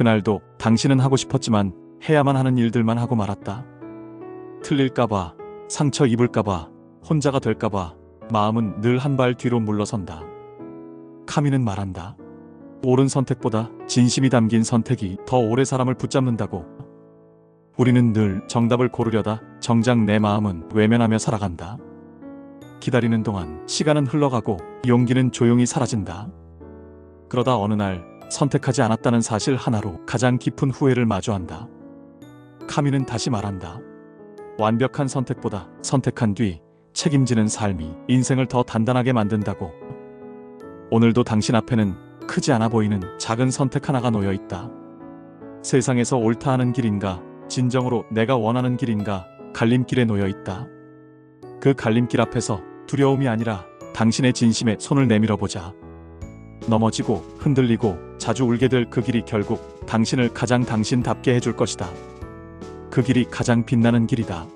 그날도 당신은 하고 싶었지만 해야만 하는 일들만 하고 말았다. 틀릴까봐, 상처 입을까봐, 혼자가 될까봐 마음은 늘 한 발 뒤로 물러선다. 카미는 말한다. 옳은 선택보다 진심이 담긴 선택이 더 오래 사람을 붙잡는다고. 우리는 늘 정답을 고르려다 정작 내 마음은 외면하며 살아간다. 기다리는 동안 시간은 흘러가고 용기는 조용히 사라진다. 그러다 어느 날 선택하지 않았다는 사실 하나로 가장 깊은 후회를 마주한다. 카미는 다시 말한다. 완벽한 선택보다 선택한 뒤 책임지는 삶이 인생을 더 단단하게 만든다고. 오늘도 당신 앞에는 크지 않아 보이는 작은 선택 하나가 놓여 있다. 세상에서 옳다 하는 길인가, 진정으로 내가 원하는 길인가, 갈림길에 놓여 있다. 그 갈림길 앞에서 두려움이 아니라 당신의 진심에 손을 내밀어 보자. 넘어지고 흔들리고 자주 울게 될 그 길이 결국 당신을 가장 당신답게 해줄 것이다. 그 길이 가장 빛나는 길이다.